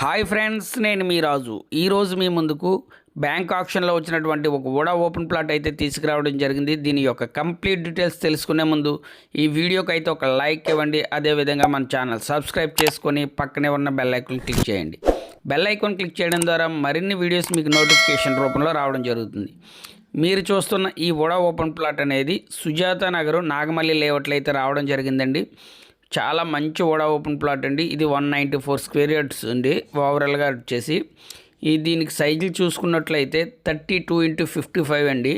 Hi friends నేను మీ రాజు. ఈరోజు మీ ముందుకు బ్యాంక్ ఆప్షన్లో వచ్చినటువంటి ఒక ఓడా ఓపెన్ ప్లాట్ అయితే తీసుకురావడం జరిగింది. దీని యొక్క కంప్లీట్ డీటెయిల్స్ తెలుసుకునే ముందు ఈ వీడియోకి అయితే ఒక లైక్ ఇవ్వండి. అదేవిధంగా మన ఛానల్ సబ్స్క్రైబ్ చేసుకొని పక్కనే ఉన్న బెల్ ఐకాన్ క్లిక్ చేయండి. బెల్ ఐకాన్ క్లిక్ చేయడం ద్వారా మరిన్ని వీడియోస్ మీకు నోటిఫికేషన్ రూపంలో రావడం జరుగుతుంది. మీరు చూస్తున్న ఈ ఓడా ఓపెన్ ప్లాట్ అనేది సుజాత నగరు నాగమల్లి లేఅవుట్లో అయితే రావడం జరిగిందండి. చాలా మంచి ఓడా ఓపెన్ ప్లాట్ అండి. ఇది one ninety four square yards అండి ఓవరాల్గా వచ్చేసి ఈ దీనికి సైజులు చూసుకున్నట్లయితే thirty two into fifty five అండి.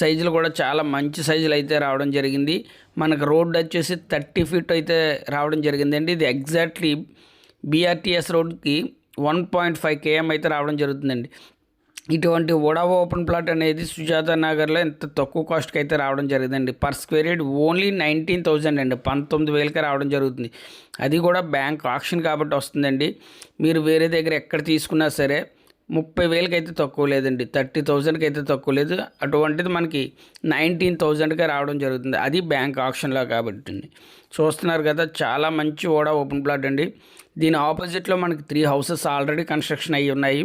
సైజులు కూడా చాలా మంచి సైజులు అయితే రావడం జరిగింది. మనకు రోడ్ వచ్చేసి థర్టీ ఫీట్ అయితే రావడం జరిగిందండి ఇది ఎగ్జాక్ట్లీ బీఆర్టీఎస్ రోడ్కి వన్ పాయింట్ ఫైవ్ కేఎం అయితే రావడం జరుగుతుందండి. ఇటువంటి ఓడా ఓపెన్ ప్లాట్ అనేది సుజాత నగర్లో ఎంత తక్కువ కాస్ట్కి అయితే రావడం జరిగిందండి. Per square yard only nineteen thousand అండి. పంతొమ్మిది వేలకే రావడం జరుగుతుంది. అది కూడా బ్యాంక్ ఆప్షన్ కాబట్టి వస్తుందండి. మీరు వేరే దగ్గర ఎక్కడ తీసుకున్నా సరే ముప్పై వేలకి అయితే తక్కువ లేదండి. థర్టీ థౌజండ్కి అయితే తక్కువ లేదు. అటువంటిది మనకి నైన్టీన్ థౌజండ్కే రావడం జరుగుతుంది. అది బ్యాంక్ ఆప్షన్లో కాబట్టి చూస్తున్నారు కదా చాలా మంచి ఓడా ఓపెన్ ప్లాట్ అండి. దీని ఆపోజిట్లో మనకి త్రీ హౌసెస్ ఆల్రెడీ కన్స్ట్రక్షన్ అయ్యి ఉన్నాయి.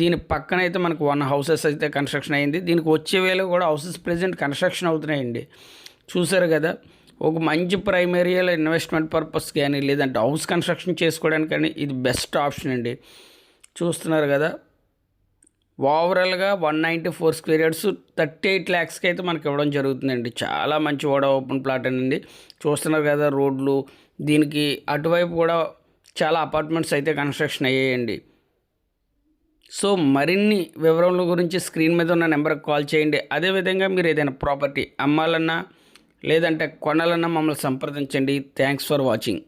దీని పక్కన అయితే మనకు వన్ హౌసెస్ అయితే కన్స్ట్రక్షన్ అయింది. దీనికి వచ్చే వేళ కూడా హౌసెస్ ప్రజెంట్ కన్స్ట్రక్షన్ అవుతున్నాయండి. చూసారు కదా ఒక మంచి ప్రైమరీలో ఇన్వెస్ట్మెంట్ పర్పస్ కానీ లేదంటే హౌస్ కన్స్ట్రక్షన్ చేసుకోవడానికి కానీ ఇది బెస్ట్ ఆప్షన్ అండి. చూస్తున్నారు కదా ఓవరాల్గా one ninety four square yards thirty eight ల్యాక్స్కి అయితే మనకి ఇవ్వడం జరుగుతుందండి. చాలా మంచి ఓడ ఓపెన్ ప్లాట్ అండి. చూస్తున్నారు కదా రోడ్లు. దీనికి అటువైపు కూడా చాలా అపార్ట్మెంట్స్ అయితే కన్స్ట్రక్షన్ అయ్యాయండి. సో మరిన్ని వివరాల గురించి స్క్రీన్ మీద ఉన్న నెంబర్కి కాల్ చేయండి. అదేవిధంగా మీరు ఏదైనా ప్రాపర్టీ అమ్మాలన్నా లేదంటే కొనాలన్నా మమ్మల్ని సంప్రదించండి. Thanks for watching